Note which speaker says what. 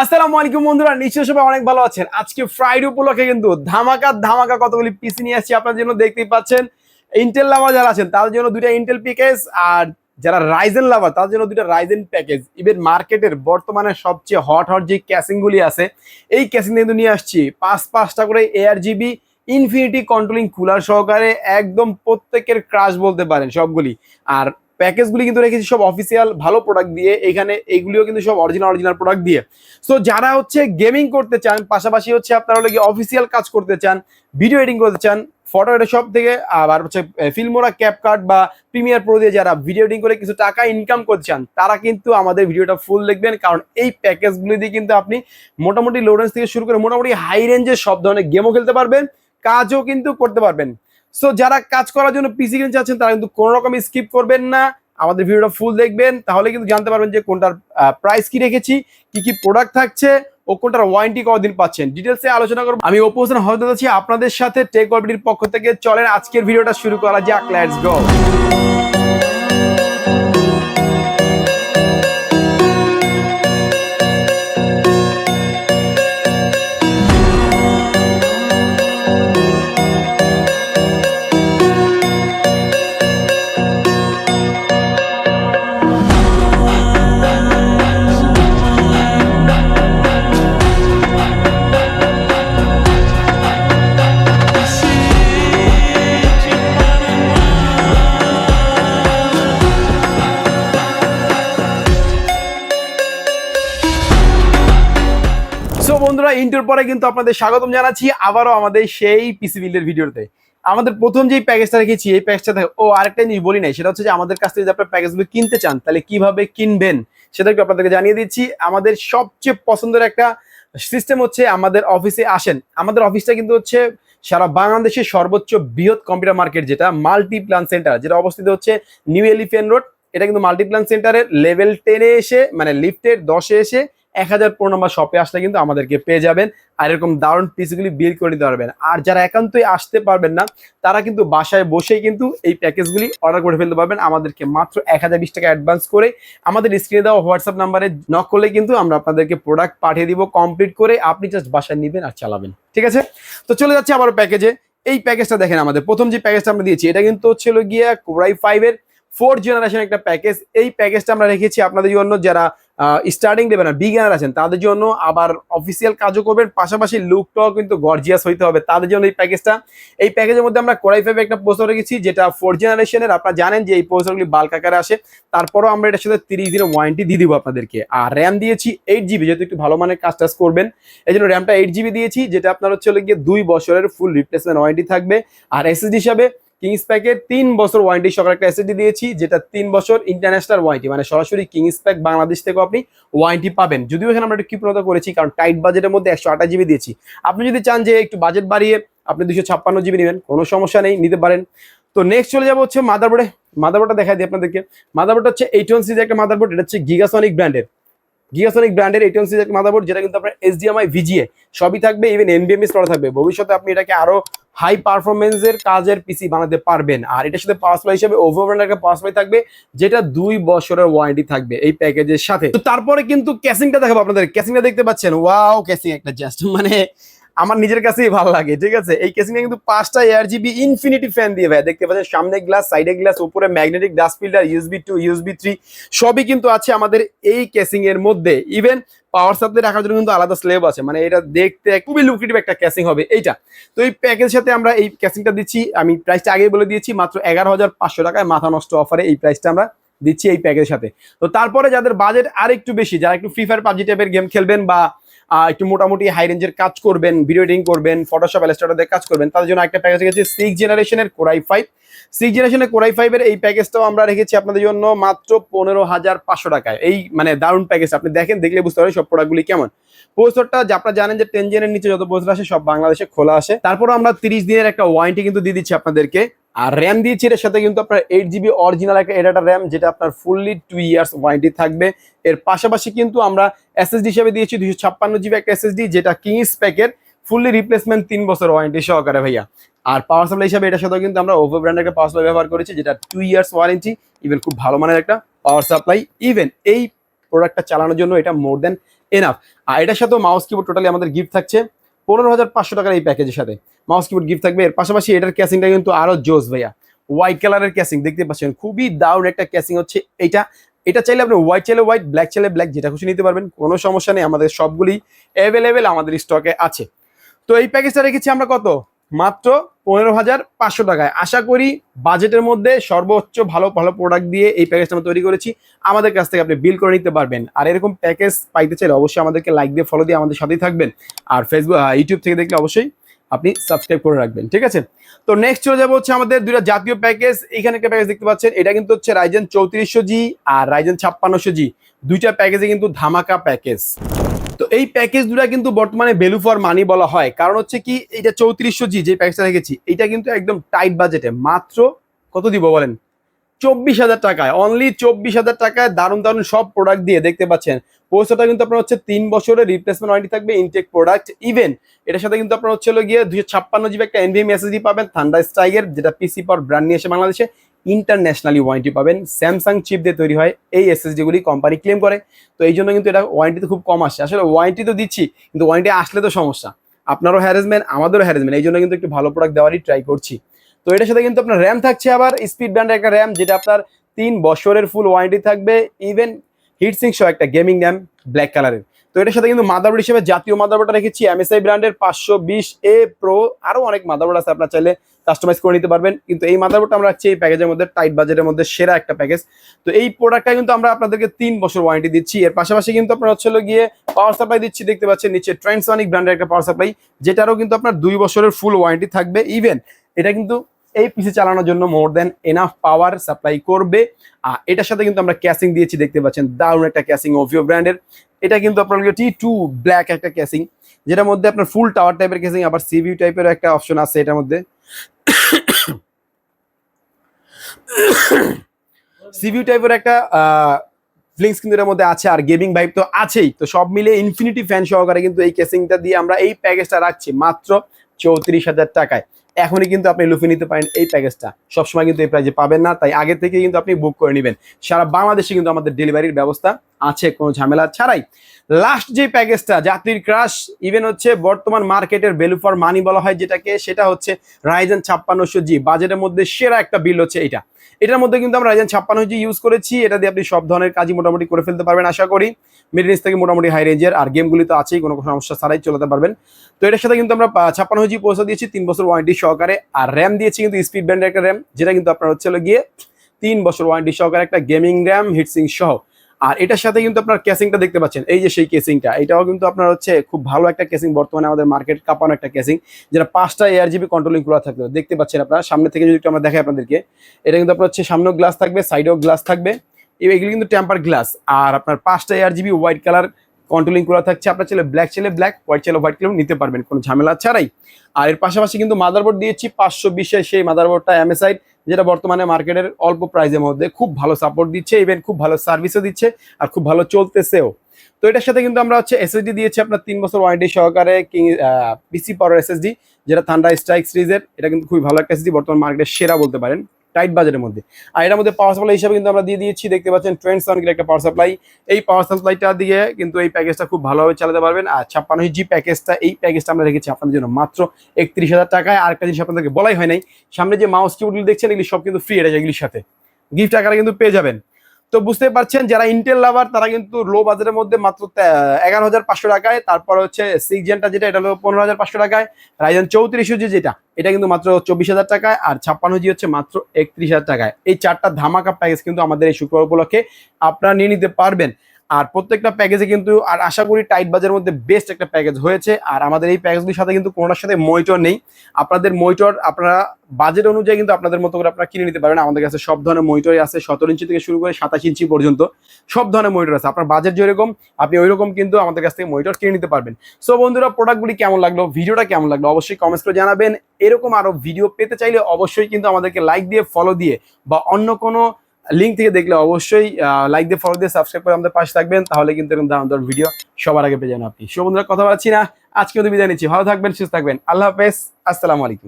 Speaker 1: আসসালামু আলাইকুম বন্ধুরা নিশ্চয় সবাই অনেক ভালো আছেন। আজকে ফ্রাইডে উপলক্ষে কিন্তু ধামাকা ধামাকা কতগুলি পিসি নিয়ে আসছি আপনার জন্য দেখতেই পাচ্ছেন। ইন্টেল লাভার যারা আছেন, তাদের জন্য দুইটা ইন্টেল প্যাকেজ আর যারা রাইজেন লাভার তাদের জন্য দুইটা রাইজেন প্যাকেজ ইভেন মার্কেটের বর্তমানে সবচেয়ে হট হট যে ক্যাসিংগুলি আছে, এই ক্যাসিং কিন্তু নিয়ে আসছি। পাঁচ পাঁচটা করে AR GB infinity controlling cooler সহকারে একদম প্রত্যেকের ক্রাশ বলতে পারেন সবগুলি। আর প্যাকেজগুলি কিন্তু রেখেছি সব অফিসিয়াল ভালো প্রোডাক্ট দিয়ে। এখানে এইগুলিও কিন্তু সব অরিজিনাল অরিজিনাল প্রোডাক্ট দিয়ে। সো যারা হচ্ছে গেমিং করতে চান, পাশাপাশি হচ্ছে আপনারা হলে অফিসিয়াল কাজ করতে চান ভিডিও এডিটিং করতে চান ফটো সব থেকে, আবার হচ্ছে ফিল্মোরা ক্যাপকার্ট বা প্রিমিয়ার প্রো দিয়ে যারা ভিডিও এডিটিং করে কিছু টাকা ইনকাম করতে চান, তারা কিন্তু আমাদের ভিডিওটা ফুল দেখবেন। কারণ এই প্যাকেজগুলি দিয়ে কিন্তু আপনি মোটামুটি লো রেঞ্জ থেকে শুরু করে মোটামুটি হাই রেঞ্জের সব ধরনের গেমও খেলতে পারবেন, কাজও কিন্তু করতে পারবেন। সো যারা কাজ করার জন্য পিসি কিনতে চাচ্ছেন, তারা কিন্তু কোনো রকম স্কিপ করবেন না। আমাদের ভিডিওটা ফুল দেখবেন। তাহলে কিন্তু জানতে পারবেন যে কোনটার প্রাইস কি রেখেছি, কি কি প্রোডাক্ট থাকছে ও কোনটার ওয়ারেন্টি কতদিন পাচ্ছেন। ডিটেলসে আলোচনা করব। আমি অপু হোসেন হয়তো আছি। আপনাদের সাথে টেক কমিটির পক্ষ থেকে চলেন আজকের ভিডিওটা শুরু করা যাক। লেটস গো ইন্টার পরে কিন্তু আপনাদের স্বাগতম জানাচ্ছি আবারও আমাদের সেই পিসি বিল্ডের ভিডিওতে। আমাদের প্রথম যেই প্যাকেজটা রেখেছি, এই প্যাকেজটা থাকে ও আরেকটা জিনিস বলি নাই, সেটা হচ্ছে যে আমাদের কাছ থেকে যদি আপনার প্যাকেজগুলো কিনতে চান, তাহলে কীভাবে কিনবেন, সেটা একটু আপনাদেরকে জানিয়ে দিচ্ছি। আমাদের সবচেয়ে পছন্দের একটা সিস্টেম হচ্ছে আমাদের অফিসে আসেন। আমাদের অফিসটা কিন্তু হচ্ছে সারা বাংলাদেশের সর্বোচ্চ বৃহৎ কম্পিউটার মার্কেট যেটা মাল্টি প্ল্যান সেন্টার যেটা অবস্থিত হচ্ছে নিউ এলিফেন্ট রোড এটা কিন্তু মাল্টিপ্ল্যান সেন্টারের লেভেল টেনে এসে মানে লিফটের দশে এসে এক হাজার পনেরো নম্বর শপে আসলে কিন্তু আমাদেরকে পেয়ে যাবেন। আর এরকম দারুণ পিসগুলি বিল করে নিতে পারবেন। আর যারা একান্তই আসতে পারবেন না, তারা কিন্তু বাসায় বসেই কিন্তু এই প্যাকেজগুলি অর্ডার করে ফেলতে পারবেন। আমাদেরকে মাত্র এক হাজার বিশ টাকা অ্যাডভান্স করে আমাদের স্ক্রিনে দেওয়া হোয়াটসঅ্যাপ নাম্বারে নক করলে কিন্তু আমরা আপনাদেরকে প্রোডাক্ট পাঠিয়ে দিব কমপ্লিট করে আপনি জাস্ট বাসায় নেবেন আর চালাবেন। ঠিক আছে? তো চলে যাচ্ছে আবার প্যাকেজে এই প্যাকেজটা দেখেন আমাদের। প্রথম যে প্যাকেজটা আমরা দিয়েছি, এটা কিন্তু ছিল গিয়া কোরাই ফাইভের ফোর্থ জেনারেশন একটা প্যাকেজ এই প্যাকেজটা আমরা রেখেছি আপনাদের জন্য। যারা স্টার্টিং দেবে না বিজ্ঞানার আছেন, তাদের জন্য আবার অফিসিয়াল কাজও করবেন, পাশাপাশি লুকটাও কিন্তু গর্জিয়াস হইতে হবে, তাদের জন্য এই প্যাকেজটা এই প্যাকেজের মধ্যে আমরা কোরাই ফাইভে একটা পোস্টার রেখেছি, যেটা ফোর জেনারেশনের আপনারা জানেন যে এই পোস্টারগুলি বাল্ক আকারে আসে। তারপরও আমরা এটার সাথে তিরিশ দিনের ওয়ারেন্টি দিয়ে দিব আপনাদেরকে। আর র্যাম দিয়েছি এইট জিবি যেহেতু একটু ভালো মানের কাজ টাজ করবেন এই জন্য র্যামটা এইট জিবি দিয়েছি, যেটা আপনার হচ্ছে গিয়ে দুই বছরের ফুল রিপ্লেসমেন্ট ওয়ারেন্টি থাকবে। আর এসএসডি হিসাবে কিংস প্যাকের তিন বছর ওয়ারেন্টি সকাল একটা এসএসডি দিয়েছি, যেটা তিন বছর ইন্টারন্যাশনাল ওয়ারেন্টি মানে সরাসরি কিংস প্যাক বাংলাদেশ থেকেও আপনি ওয়ারেন্টি পাবেন। যদিও এখানে আমরা একটু কৃপণতা করেছি, কারণ টাইট বাজেটের মধ্যে একশো আঠাশ জিবি দিয়েছি। আপনি যদি চান যে একটু বাজেট বাড়িয়ে আপনি দুশো ছাপ্পান্ন জিবি নেবেন, কোনো সমস্যা নেই, নিতে পারেন। তো নেক্সট চলে যাব হচ্ছে মাদারবোর্ডে মাদারবোর্ডটা দেখাই দিই আপনাদেরকে। মাদারবোর্ড হচ্ছে এইট ওয়ান সিজ একটা মাদারবোর্ড এটা হচ্ছে গিগাসনিক ব্র্যান্ডের গিগাসনিক ব্র্যান্ডের এইট ওয়ান সিজ মাদারবোর্ড যেটা কিন্তু আপনার এসডিএমআই ভিজিএ সবই থাকবে ইভেন এনবিএমই করা থাকবে। ভবিষ্যতে আপনি এটাকে আরও হাই পারফরমেন্সের কাজের পিসি বানাতে পারবেন। আর এটার সাথে পাওয়ার সাপ্লাই হিসেবে ওভার একটা পাওয়ার থাকবে, যেটা দুই বছরের ওয়ারেন্টি থাকবে এই প্যাকেজের সাথে। তো তারপরে কিন্তু ক্যাসিংটা দেখাবো আপনাদের। ক্যাসিংটা দেখতে পাচ্ছেন। ওয়াও ক্যাসিং একটা জাস্ট মানে আমার নিজের কাছেই ভালো লাগে, ঠিক আছে? এই কেসিংটা কিন্তু পাঁচটা এয়ার জিবি ইনফিনিটি ফ্যান দিয়ে ভাই, দেখতে পাচ্ছেন সামনে গ্লাস সাইডে গ্লাস উপরে magnetic dust filter USB two USB three সবই কিন্তু আছে আমাদের এই কেসিং এর মধ্যে। ইভেন পাওয়ার সাপ্লাই রাখার জন্য কিন্তু আলাদা স্লেব আছে মানে এটা দেখতে খুবই লুক্রেটিভ একটা ক্যাসিং হবে এইটা। তো এই প্যাকেজের সাথে আমরা এই ক্যাসিংটা দিচ্ছি, আমি প্রাইসটা আগেই বলে দিয়েছি, মাত্র এগারো হাজার পাঁচশো টাকায় মাথা নষ্ট অফারে এই প্রাইসটা আমরা দিচ্ছি এই প্যাকেজের সাথে। তো তারপরে যাদের বাজেট আর একটু বেশি, যারা একটু ফ্রি ফায়ার পাবজি টাইপের গেম খেলবেন বা একটু মোটামুটি হাই রেঞ্জের কাজ করবেন ভিডিও এডিটিং করবেন ফটোশপ এলাস্ট্রেটর কাজ করবেন। তাদের জন্য একটা প্যাকেজ রেখেছি সিক্স জেনারেশনের কোরাই ফাইভ সিক্স জেনারেশনের কোরাই ফাইভের এই প্যাকেজটাও আমরা রেখেছি আপনাদের জন্য মাত্র পনেরো হাজার পাঁচশো টাকায়। এই মানে দারুণ প্যাকেজ আপনি দেখেন, দেখলে বুঝতে পারেন সব প্রোডাক্টগুলি কেমন। পোস্টারটা যে আপনারা জানেন যে টেন জেনের নিচে যত পোস্টার আসে সব বাংলাদেশে খোলা আসে। তারপর আমরা তিরিশ দিনের একটা ওয়ারেন্টি কিন্তু দিয়ে দিচ্ছি আপনাদেরকে। আর র্যাম দিয়েছি এর সাথে কিন্তু আপনার এইট জিবি অরিজিনাল একটা এডাটা র্যাম যেটা আপনার ফুললি টু ইয়ার্স ওয়ারেন্টি থাকবে। এর পাশাপাশি কিন্তু আমরা এসএসডি হিসেবে দিয়েছি দুশো ছাপ্পান্ন জিবি একটা এসএসডি যেটা কিংস প্যাকের ফুললি রিপ্লেসমেন্ট তিন বছর ওয়ারেন্টি সহকারে ভাইয়া। আর পাওয়ার সাপ্লাই হিসাবে এটার সাথেও কিন্তু আমরা ওভো ব্র্যান্ডের একটা পাওয়ার সাপ্লাই ব্যবহার করেছি, যেটা টু ইয়ার্স ওয়ারেন্টি ইভেন খুব ভালো মানের একটা পাওয়ার সাপ্লাই ইভেন এই প্রোডাক্টটা চালানোর জন্য এটা মোর দেন এনাফ আর এটার সাথেও মাউস কিবোর্ড টোটালি আমাদের গিফট থাকছে। পনেরো হাজার পাঁচশো টাকার এই প্যাকেজের সাথে। মাউস কিবোর্ড গিফট থাকবে। এর পাশাপাশি এটার ক্যাসিংটা কিন্তু আরও জোস ভাইয়া। হোয়াইট কালারের ক্যাসিং দেখতে পাচ্ছেন? খুবই দারুণ একটা ক্যাসিং হচ্ছে এইটা এটা চাইলে আপনি হোয়াইট চাইলে হোয়াইট ব্ল্যাক চাইলে ব্ল্যাক যেটা খুশি নিতে পারবেন। কোনো সমস্যা নেই, আমাদের সবগুলি অ্যাভেলেবেল আমাদের স্টকে আছে। তো এই প্যাকেজটা রেখেছি আমরা কত? মাত্র পনেরো হাজার পাঁচশো টাকায়। আশা করি বাজেটের মধ্যে সর্বোচ্চ ভালো ভালো প্রোডাক্ট দিয়ে এই প্যাকেজটা আমরা তৈরি করেছি। আমাদের কাছ থেকে আপনি বিল করে নিতে পারবেন। আর এরকম প্যাকেজ পাইতে চাইলে অবশ্যই আমাদেরকে লাইক দিয়ে ফলো দিয়ে আমাদের সাথেই থাকবেন। আর ফেসবুক ইউটিউব থেকে দেখলে অবশ্যই আপনি সাবস্ক্রাইব করে রাখবেন, ঠিক আছে? তো নেক্সট চলে যাব হচ্ছে আমাদের দুইটা জাতীয় প্যাকেজ এখানে একটা প্যাকেজ দেখতে পাচ্ছেন। এটা কিন্তু হচ্ছে রাইজেন চৌত্রিশশো জি আর রাইজেন ছাপ্পান্নশো জি দুইটা প্যাকেজে কিন্তু ধামাকা প্যাকেজ তো এই প্যাকেজ দুটা কিন্তু বর্তমানে ভ্যালু ফর মানি বলা হয়। কারণ হচ্ছে কি এটা চৌত্রিশশো জি যে প্যাকেজটা রেখেছি এটা কিন্তু একদম টাইট বাজেটে মাত্র কত দিব বলেন? চব্বিশ হাজার টাকায়। অনলি চব্বিশ হাজার টাকায় দারুণ দারুণ সব প্রোডাক্ট দিয়ে দেখতে পাচ্ছেন। পোস্টটা কিন্তু আপনার হচ্ছে তিন বছরের রিপ্লেসমেন্ট ওয়ারেন্টি থাকবে ইনটেক প্রোডাক্ট ইভেন এটার সাথে কিন্তু আপনার হচ্ছে গিয়ে দুশো ছাপ্পান্ন জিবি একটা এনভিএম এসএসডি পাবেন থান্ডার স্ট্রাইকের যেটা পিসি পর ব্র্যান্ড নিয়ে এসে বাংলাদেশে। ইন্টারন্যাশনালি ওয়ারেন্টি পাবেন। স্যামসাং চিপ দিয়ে তৈরি হয়, এই এসএসডি গুলি কোম্পানি ক্লেম করে। তো এই জন্য কিন্তু এটা ওয়ারেন্টি তো খুব কম আসে। আসলে ওয়ারেন্টি তো দিচ্ছি, কিন্তু ওয়ারেন্টি আসলে তো সমস্যা। আপনারও হ্যারেসমেন্ট আমাদেরও হ্যারেসমেন্ট এই জন্য কিন্তু একটু ভালো প্রোডাক্ট দেওয়ারই ট্রাই করছি। তো এটার সাথে কিন্তু আপনার র্যাম থাকছে আবার স্পিড ব্র্যান্ডের একটা র্যাম যেটা আপনার তিন বছরের ফুল ওয়ারেন্টি থাকবে। ইভেন হিটসিং সহ একটা গেমিং র্যাম ব্ল্যাক কালারের তো এটার সাথে কিন্তু মাদারবোর্ড হিসেবে জাতীয় মাদারবোর্ডটা রেখেছি এমএসআই ব্র্যান্ডের পাঁচশো বিশ এ প্রো আরও অনেক মাদারবোর্ড আছে আপনার চাইলে কাস্টমাইজ করে নিতে পারবেন। কিন্তু এই মাদারবোর্ডটা আমরা রাখছি এই প্যাকেজের মধ্যে টাইট বাজেটের মধ্যে সেরা একটা প্যাকেজ তো এই প্রোডাক্টটা কিন্তু আমরা আপনাদেরকে তিন বছর ওয়ারেন্টি দিচ্ছি। এর পাশাপাশি কিন্তু আপনার হচ্ছে গিয়ে পাওয়ার সাপ্লাই দিচ্ছি, দেখতে পাচ্ছেন নিচে ট্রান্সনিক ব্র্যান্ডের একটা পাওয়ার সাপ্লাই যেটারও কিন্তু আপনার দুই বছরের ফুল ওয়ারেন্টি থাকবে। ইভেন এটা কিন্তু এই পিসি চালানোর জন্য মোর দেন এনাফ পাওয়ার সাপ্লাই করবে। আর এটার সাথে কিন্তু আমরা ক্যাসিং দিয়েছি, দেখতে পাচ্ছেন, দারুণ একটা ক্যাসিং ওভিও ব্র্যান্ডের এটা কিন্তু আপনার টি টু ব্ল্যাক একটা ক্যাসিং যেটার মধ্যে আপনার ফুল টাওয়ার টাইপের ক্যাসিং আবার সিভিউ টাইপের একটা অপশন আছে এটার মধ্যে। সিভিউ টাইপের একটা ফ্লিংস কিন্তু এর মধ্যে আছে, আর গেমিং ভাইব তো আছেই। তো সব মিলে ইনফিনিটি ফ্যান সহকারে কিন্তু এই কেসিংটা দিয়ে আমরা এই প্যাকেজটা রাখছি মাত্র চৌত্রিশ হাজার টাকায়। এখনই কিন্তু আপনি লুফে নিতে পারেন এই প্যাকেজটা। সবসময় কিন্তু এই প্রাইজে পাবেন না, তাই আগে থেকে কিন্তু আপনি বুক করে নেবেন। সারা বাংলাদেশে কিন্তু আমাদের ডেলিভারির ব্যবস্থা আছে, কোনো ঝামেলা ছাড়াই। লাস্ট যে প্যাকেজটা জাতির ক্রাশ ইভেন হচ্ছে বর্তমান মার্কেটের ভ্যালু ফর মানি বলা হয় যেটাকে, সেটা হচ্ছে রাইজেন ছাপ্পান্নশো জি বাজেটের মধ্যে সেরা একটা বিল হচ্ছে এটা। এটার মধ্যে কিন্তু আমরা রাইজেন ছাপ্পান্ন জি ইউজ করেছি, এটা দিয়ে আপনি সব ধরনের কাজই মোটামুটি করে ফেলতে পারবেন আশা করি। মিড রেঞ্জ থেকে মোটামুটি হাই রেঞ্জের আর গেমগুলি তো আছেই, কোনো সমস্যা ছাড়াই চলাতে পারবেন। তো এটার সাথে কিন্তু আমরা ছাপ্পান্ন জি পয়সা দিয়েছি, তিন বছর ওয়ারেন্টি সহকারে। আর র্যাম দিয়েছি কিন্তু স্পিড ব্যান্ডের একটা র্যাম যেটা কিন্তু আপনার হচ্ছে গিয়ে তিন বছর ওয়ারেন্টি সহকারে একটা গেমিং র্যাম হিটসিং সহ। আর এটার সাথে কিন্তু আপনার কেসিংটা দেখতে পাচ্ছেন। এই যে সেই কেসিংটা এটাও কিন্তু আপনার হচ্ছে খুব ভালো একটা কেসিং বর্তমানে আমাদের মার্কেট কাঁপানো একটা কেসিং যেটা পাঁচটা এয়ার জিবি কন্ট্রোলিং করা থাকবে দেখতে পাচ্ছেন আপনারা, সামনে থেকে যদি একটু আমরা দেখাই আপনাদেরকে, এটা কিন্তু আপনার হচ্ছে সামনেও গ্লাস থাকবে সাইডেও গ্লাস থাকবে। এগুলি কিন্তু টেম্পার গ্লাস আর আপনার পাঁচটা air GB white colour controlling করা থাকছে, আপনার ছেলে ব্ল্যাক ছেলে ব্ল্যাক হোয়াইট ছেলে হোয়াইট কালার নিতে পারবেন, কোনো ঝামেলা ছাড়াই। আর এর পাশাপাশি কিন্তু মাদারবোর্ড দিয়েছি, পাঁচশো বিশের সেই মাদারবোর্ডটা এমএসআই যেটা বর্তমানে মার্কেটের অল্প প্রাইজের মধ্যে খুব ভালো সাপোর্ট দিচ্ছে ইভেন খুব ভালো সার্ভিসও দিচ্ছে আর খুব ভালো চলতেছেও। তো এটার সাথে কিন্তু আমরা হচ্ছে এসএসডি দিয়েছি আপনার তিন বছর ওয়ারেন্টি সহকারে কিং পিসি পাওয়ার এসএসডি যেটা থান্ডার স্ট্রাইক সিরিজের এটা কিন্তু খুবই ভালো একটা এসএসডি বর্তমান মার্কেটের সেরা বলতে পারেন। টাইট বাজারের মধ্যে। আর এর মধ্যে পাওয়ার সাপ্লাই হিসাবে কিন্তু আমরা দিয়ে দিয়েছি, দেখতে পাচ্ছেন ট্রেন্ড সাউন্ডের একটা পাওয়ার সাপ্লাই এই পাওয়ার সাপ্লাইটা দিয়ে কিন্তু এই প্যাকেজটা খুব ভালোভাবে চালাতে পারবেন। আর ছাপ্পান্ন জি প্যাকেজটা এই প্যাকেজটা আমরা রেখেছি আপনাদের জন্য মাত্র একত্রিশ হাজার টাকায়। আর একটা জিনিস আপনাদেরকে বলাই হয় নাই, সামনে যে মাউস কিবোর্ডগুলি দেখছেন, এগুলি সব কিন্তু ফ্রি এটা এগুলির সাথে। গিফট আকারে কিন্তু পেয়ে যাবেন। তো বুঝতে পারছেন, যারা ইন্টেল লাভার তারা কিন্তু লো বাজারের মধ্যে মাত্র এগারো হাজার পাঁচশো টাকায়, তারপর হচ্ছে সিক্স জেনটা যেটা, এটা হলো পনেরো হাজার পাঁচশো টাকায় রাইজন চৌত্রিশ জি যেটা, এটা কিন্তু মাত্র চব্বিশ হাজার টাকায়, আর ছাপ্পান্ন জি হচ্ছে মাত্র একত্রিশ হাজার টাকায়। এই চারটা ধামাকা প্যাকেজ কিন্তু আমাদের এই শুক্রবার উপলক্ষে আপনারা নিয়ে নিতে পারবেন। আর প্রত্যেকটা প্যাকেজে কিন্তু, আর আশা করি টাইট বাজারের মধ্যে বেস্ট একটা প্যাকেজ হয়েছে। আর আমাদের এই প্যাকেজগুলির সাথে কিন্তু কোনোটার সাথে মইটর নেই। আপনাদের মইটর আপনারা বাজেট অনুযায়ী কিন্তু আপনাদের মতো করে আপনারা কিনে নিতে পারবেন। আমাদের কাছে সব ধরনের মইটরই আছে, সতেরো ইঞ্চি থেকে শুরু করে সাতাশ ইঞ্চি পর্যন্ত সব ধরনের মইটর আছে। আপনার বাজেট যেরকম, আপনি ওই রকম কিন্তু আমাদের কাছ থেকে মইটর কিনে নিতে পারবেন। সো বন্ধুরা প্রোডাক্টগুলি কেমন লাগল ভিডিওটা কেমন লাগল, অবশ্যই কমেন্টস করে জানাবেন। এরকম আরও ভিডিও পেতে চাইলে অবশ্যই কিন্তু আমাদেরকে লাইক দিয়ে ফলো দিয়ে, বা অন্য কোনো লিঙ্ক থেকে দেখলে অবশ্যই লাইক দিয়ে ফলো দিয়ে সাবস্ক্রাইব করে আমাদের পাশে থাকবেন, তাহলে কিন্তু এরকম দাম দর ভিডিও সবার আগে পেয়ে যান আপনি। সো বন্ধুরা কথা বলছি না। আজকে বিদায় নিচ্ছি। ভালো থাকবেন, সুস্থ থাকবেন। আল্লাহ হাফেজ। আসসালামু আলাইকুম।